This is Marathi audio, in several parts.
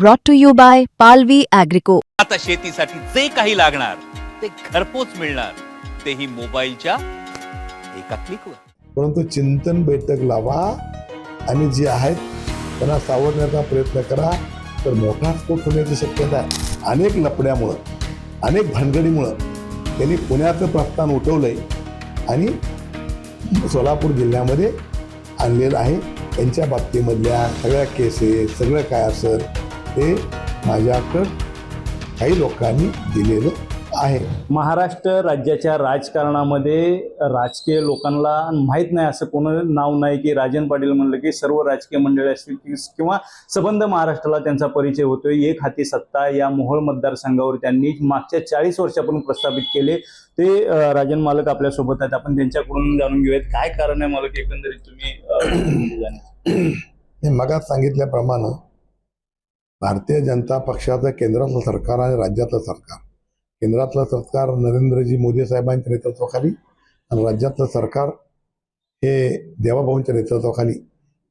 brought to you by Palvi Agrico. आता शेतीसाठी जे काही लागणार ते घरपोच मिळणार. तेही मोबाईलच्या एका क्लिकवर. परंतु चिंतन बैठक लावा आणि जे आहेत त्यांना सावरण्याचा प्रयत्न करा. तर मोठा स्फोट होण्याची शक्यता आहे. अनेक लपड्यामुळं अनेक भानगडीमुळं त्यांनी पुण्याचं प्रस्थान उठवलंय आणि सोलापूर जिल्ह्यामध्ये आणलेलं आहे. त्यांच्या बाबतीमधल्या सगळ्या केसेस सगळं काय असेल ते माझ्याकडं काही लोकांनी दिलेलं आहे. महाराष्ट्र राज्याच्या राजकारणामध्ये राजकीय लोकांना माहीत नाही असं कोण नाव नाही की राजन पाटील म्हणलं की सर्व राजकीय मंडळी असतील किंवा सबंध महाराष्ट्राला त्यांचा परिचय होतोय. एक हाती सत्ता या मोहोळ मतदारसंघावर त्यांनी मागच्या चाळीस वर्षापासून प्रस्थापित केले. ते राजन मालक आपल्यासोबत आहेत. आपण त्यांच्याकडून जाणून घेऊयात. काय कारण आहे मालक एकंदरीत तुम्ही मगात सांगितल्याप्रमाणे भारतीय जनता पक्षाचं केंद्रातलं सरकार आणि राज्यातलं सरकार. केंद्रातलं सरकार नरेंद्रजी मोदी साहेबांच्या नेतृत्वाखाली आणि राज्यातलं सरकार हे देवाभाऊंच्या नेतृत्वाखाली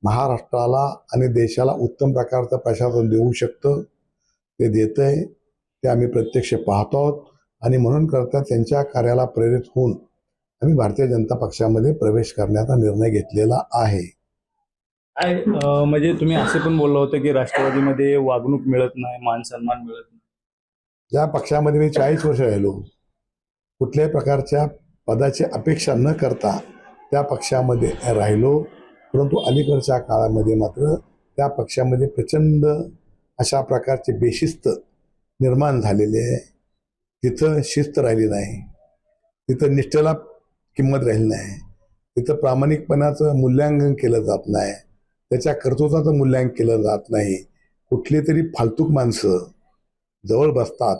महाराष्ट्राला आणि देशाला उत्तम प्रकारचं प्रशासन देऊ शकतं ते देतं आहे ते आम्ही प्रत्यक्ष पाहतो आहोत. आणि म्हणून करता त्यांच्या कार्याला प्रेरित होऊन आम्ही भारतीय जनता पक्षामध्ये प्रवेश करण्याचा निर्णय घेतलेला आहे. म्हणजे तुम्ही असे पण बोललं होतं की राष्ट्रवादीमध्ये वागणूक मिळत नाही मान सन्मान मिळत नाही. ज्या पक्षामध्ये मी चाळीस वर्ष राहिलो. कुठल्याही प्रकारच्या पदाची अपेक्षा न करता त्या पक्षामध्ये राहिलो. परंतु अलीकडच्या काळामध्ये मात्र त्या पक्षामध्ये प्रचंड अशा प्रकारचे बेशिस्त निर्माण झालेले आहे. तिथं शिस्त राहिली नाही. तिथं निष्ठेला किंमत राहिली नाही. तिथं प्रामाणिकपणाचं मूल्यांकन केलं जात नाही. त्याच्या कर्तृत्वाचं मूल्यांकन केलं जात नाही. कुठली तरी फालतूक माणसं जवळ बसतात.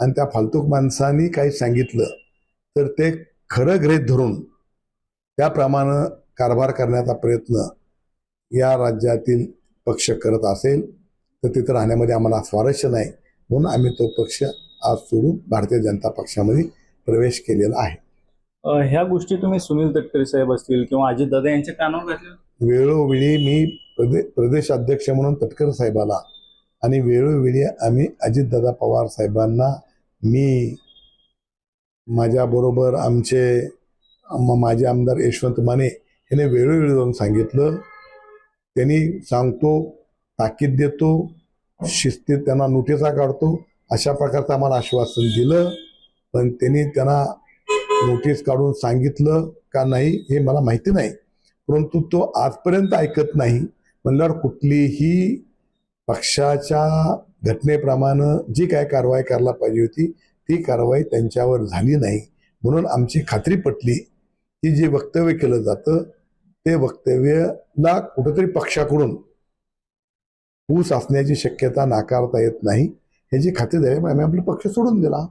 आणि त्या फालतूक माणसांनी काही सांगितलं तर ते खरं ग्रेत धरून त्याप्रमाणे कारभार करण्याचा प्रयत्न या राज्यातील पक्ष करत असेल तर तिथं राहण्यामध्ये आम्हाला स्वारस्य नाही. म्हणून आम्ही तो पक्ष आज सोडून भारतीय जनता पक्षामध्ये प्रवेश केलेला आहे. ह्या गोष्टी तुम्ही सुनील तटकरे साहेब असतील किंवा अजितदादा यांच्या कानावर घातल्या? वेळोवेळी मी प्रदे प्रदेश अध्यक्ष म्हणून तटकर साहेबाला आणि वेळोवेळी आम्ही अजितदादा पवार साहेबांना मी माझ्याबरोबर आमचे म- माजी आमदार यशवंत माने याने वेळोवेळी जाऊन सांगितलं. त्यांनी सांगतो ताकीद देतो शिस्तीत त्यांना नोटिसा काढतो अशा प्रकारचं आम्हाला आश्वासन दिलं. पण त्यांनी त्यांना नोटीस काढून सांगितलं का नाही हे मला माहिती नाही. परंतु तो आजपर्यंत ऐकत नाही. म्हणल्यावर कुठलीही पक्षाच्या घटनेप्रमाणे जी काय कारवाई करायला पाहिजे होती ती कारवाई त्यांच्यावर झाली नाही. म्हणून आमची खात्री पटली की जे वक्तव्य केलं जातं ते वक्तव्यला कुठंतरी पक्षाकडून ऊस असण्याची शक्यता नाकारता येत नाही. ह्याची खात्री झाल्यामुळे आम्ही आपला पक्ष सोडून दिला.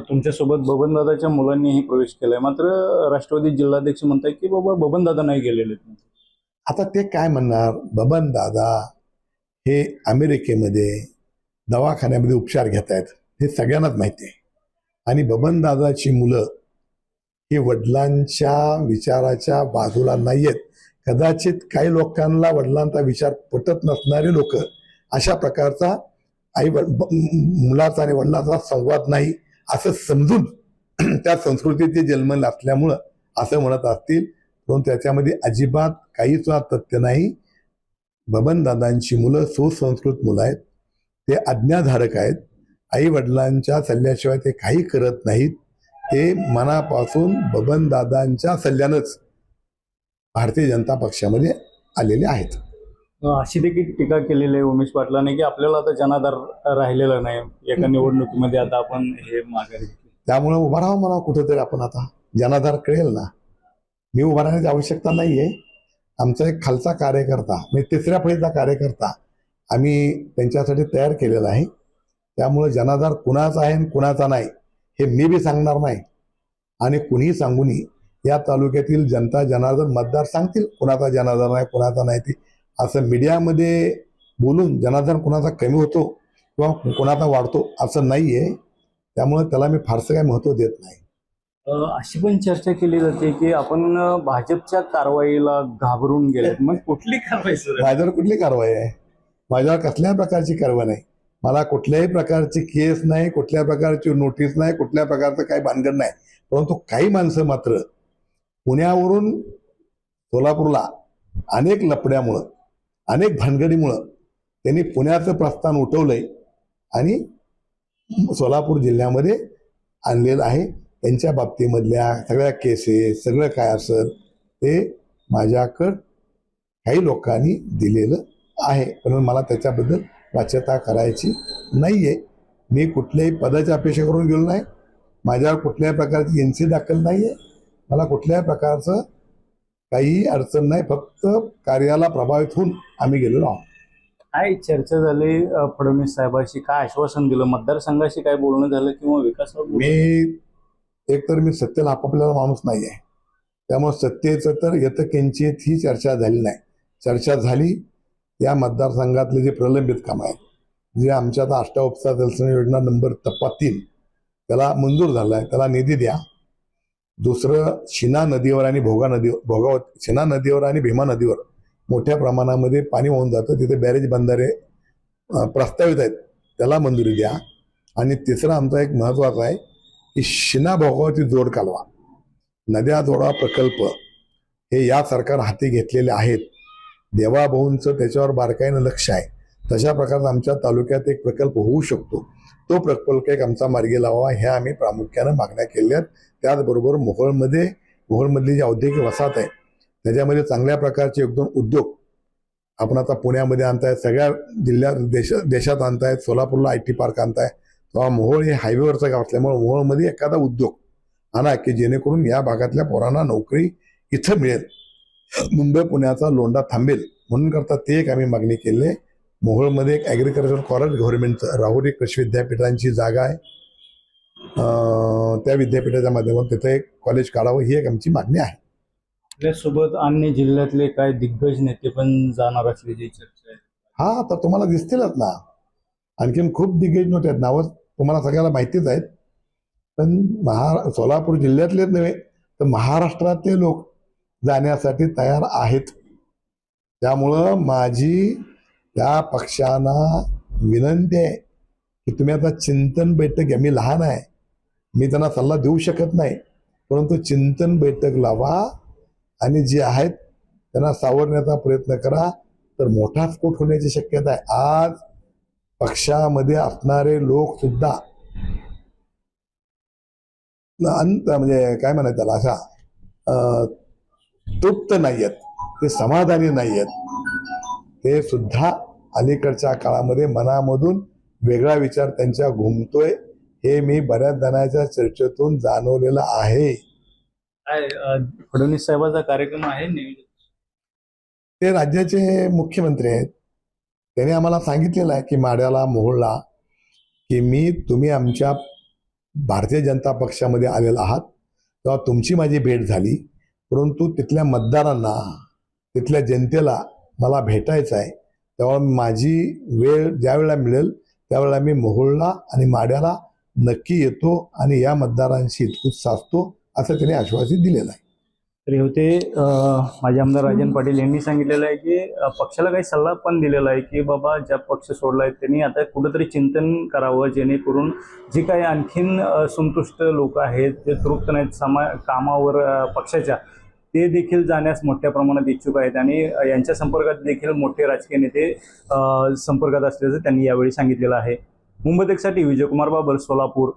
तुमच्यासोबत बबनदादाच्या मुलांनीही प्रवेश केलाय. मात्र राष्ट्रवादी जिल्हाध्यक्ष म्हणताय की बाबा बबनदादा नाही गेलेले आता ते काय म्हणणार? बबन दादा हे अमेरिकेमध्ये दवाखान्यामध्ये उपचार घेत आहेत हे सगळ्यांनाच माहिती आहे. आणि बबन दादाची मुलं ही वडिलांच्या विचाराच्या बाजूला नाही आहेत कदाचित काही लोकांना वडिलांचा विचार पटत नसणारे लोक अशा प्रकारचा आई ब- मुलाचा आणि वडिलांचा संवाद नाही. असं समजून त्या संस्कृतीत ते जन्मले असल्यामुळं असं म्हणत असतील. म्हणून त्याच्यामध्ये अजिबात काहीच तथ्य नाही. बबनदादांची मुलं सुसंस्कृत मुलं आहेत. ते आज्ञाधारक आहेत. आई वडिलांच्या सल्ल्याशिवाय ते काही करत नाहीत. ते मनापासून बबनदादांच्या सल्ल्यानंच भारतीय जनता पक्षामध्ये आलेले आहेत. अशी देखील टीका केलेली आहे उमेश पाटलाने की आपल्याला आता जनाधार राहिलेला नाही. एका निवडणुकीमध्ये आता आपण हे माघारी त्यामुळे उभा राहा म्हणा कुठेतरी आपण आता. जनाधार कळेल ना. मी उभा राहण्याची आवश्यकता नाही आहे आमचा एक खालचा कार्यकर्ता म्हणजे तिसऱ्या फळीचा कार्यकर्ता आम्ही त्यांच्यासाठी तयार केलेला आहे. त्यामुळे जनाधार कुणाचा आहे आणि कुणाचा नाही हे मी बी सांगणार नाही. आणि कुणीही सांगूनही या तालुक्यातील जनता जनार्दन मतदार सांगतील कुणाचा जनाधार नाही कुणाचा नाही ते. असं मीडियामध्ये बोलून जनाधार कुणाचा कमी होतो किंवा कुणाचा वाढतो असं नाही आहे त्यामुळे त्याला मी फारसं काही महत्त्व देत नाही. अशी पण चर्चा केली जाते की आपण भाजपच्या कारवाईला घाबरून गेलेत. मग कुठली कारवाई माझ्यावर कुठली कारवाई आहे? माझ्यावर कसल्याही प्रकारची कारवाई नाही? मला कुठल्याही प्रकारची केस नाही कुठल्या प्रकारची नोटीस नाही कुठल्या प्रकारचं काही भानगड नाही. परंतु काही माणसं मात्र पुण्यावरून सोलापूरला अनेक लपड्यामुळं अनेक भानगडीमुळं त्यांनी पुण्याचं प्रस्थान उठवलंय आणि सोलापूर जिल्ह्यामध्ये आणलेलं आहे. त्यांच्या बाबतीमधल्या सगळ्या केसेस सगळं काय असेल ते माझ्याकडं काही लोकांनी दिलेलं आहे. म्हणून मला त्याच्याबद्दल वाच्यता करायची नाही आहे मी कुठल्याही पदाची अपेक्षा करून गेलो नाही. माझ्यावर कुठल्याही प्रकारची एन सी दाखल नाही आहे मला कुठल्याही प्रकारचं काही अडचण नाही फक्त कार्याला प्रभावित होऊन आम्ही गेलेलो आहोत. काय चर्चा झाली? फडणवीस साहेबांशी काय आश्वासन दिलं? मतदारसंघाशी काय बोलणं झालं किंवा बोलणं? मी एकतर मी सत्तेला आपापलेला माणूस नाही आहे त्यामुळे सत्तेचं तर येतं किंचित ही चर्चा झाली नाही. चर्चा झाली या मतदारसंघातले जे प्रलंबित कामं आहेत जे आमच्या आता अष्टावपसा जलसंच योजना नंबर टप्पा तीन त्याला मंजूर झाला आहे त्याला निधी द्या. दुसरं शिना नदीवर आणि भोगा नदी भोगावत शिना नदीवर आणि भीमा नदीवर मोठ्या प्रमाणामध्ये पाणी वाहून जातं. तिथे बॅरेज बंधारे प्रस्तावित आहेत. त्याला मंजुरी द्या. आणि तिसरा आमचा एक महत्त्वाचा आहे की शिना भोगावती जोड कालवा. नद्या जोडा प्रकल्प हे या सरकार हाती घेतलेले आहेत. देवाभाऊंचं त्याच्यावर बारकाईनं लक्ष आहे. तशा प्रकारचा आमच्या तालुक्यात एक प्रकल्प होऊ शकतो. तो प्रकल्प एक आमचा मार्गी लावा ह्या आम्ही प्रामुख्यानं मागण्या केल्या आहेत. त्याचबरोबर मोहोळमध्ये मोहोळमधली जी औद्योगिक वसाहत आहे त्याच्यामध्ये चांगल्या प्रकारचे एक दोन उद्योग आपण आता पुण्यामध्ये आणतायत सगळ्या जिल्ह्यात देश देशात आणतायत सोलापूरला आय टी पार्क आणताय तेव्हा मोहोळ हे हायवेवरचं गाव असल्यामुळे मोहोळमध्ये एखादा उद्योग आणा की जेणेकरून या भागातल्या पोरांना नोकरी इथं मिळेल. मुंबई पुण्याचा लोंढा थांबेल. म्हणून करता ते एक आम्ही मागणी केली आहे. मोहोळमध्ये एक ॲग्रिकल्चर कॉलेज गव्हर्नमेंटचं राहुरी कृषी विद्यापीठांची जागा आहे. त्या विद्यापीठाच्या माध्यमातून तिथे एक कॉलेज काढावं ही एक आमची मागणी आहे. आपल्यासोबत अन्य जिल्ह्यातले काय दिग्गज नेते पण जाणार असल्याची चर्चा आहे हा आता तुम्हाला दिसतीलच ना. आणखीन खूप दिग्गज नव्हते आहेत. नावं तुम्हाला सगळ्याला माहितीच आहेत. पण महा सोलापूर जिल्ह्यातलेच नव्हे तर महाराष्ट्रातले लोक जाण्यासाठी तयार आहेत. त्यामुळं माझी त्या पक्षांना विनंती आहे की तुम्ही आता चिंतन बैठक घ्या. मी लहान आहे. मी त्यांना सल्ला देऊ शकत नाही. परंतु चिंतन बैठक लावा आणि जे आहेत त्यांना सावरण्याचा प्रयत्न करा. तर मोठा स्फोट होण्याची शक्यता आहे. आज पक्षामध्ये असणारे लोक सुद्धा अंत म्हणजे काय म्हणायचं त्याला? असा तृप्त नाही आहेत ते समाधानी नाही आहेत ते सुद्धा अलीकडच्या काळामध्ये मनामधून वेगळा विचार त्यांच्या घुमतोय. हे मी बऱ्याच जणांच्या चर्चेतून जाणवलेलं आहे. काय फडणवीस साहेबांचा कार्यक्रम आहे नियोजित ते राज्याचे मुख्यमंत्री आहेत. त्यांनी आम्हाला सांगितलेलं आहे की माड्याला मोहोळला की मी तुम्ही आमच्या भारतीय जनता पक्षामध्ये आलेला आहात. तेव्हा तुमची माझी भेट झाली. परंतु तिथल्या मतदारांना तिथल्या जनतेला मला भेटायचं आहे तेव्हा माझी वेळ ज्यावेळेला मिळेल त्यावेळेला मी मोहोळला आणि माड्याला नक्की येतो आणि या मतदारांशी इतकूच साधतो असं त्यांनी आश्वासित दिलेलं आहे. तरी होते माझे आमदार राजन पाटील यांनी सांगितलेलं आहे की पक्षाला काही सल्ला पण दिलेला आहे की बाबा ज्या पक्ष सोडलाय त्यांनी आता कुठंतरी चिंतन करावं जेणेकरून जे काही आणखीन संतुष्ट लोक आहेत जे तृप्त नाहीत समा कामावर पक्षाच्या ते देखील जाण्यास मोठ्या प्रमाणात इच्छुक आहेत आणि यांच्या संपर्कात देखील मोठे राजकीय नेते संपर्कात असल्याचं त्यांनी यावेळी सांगितलेलं आहे. मुंबई विजयकुमार बाबर सोलापूर.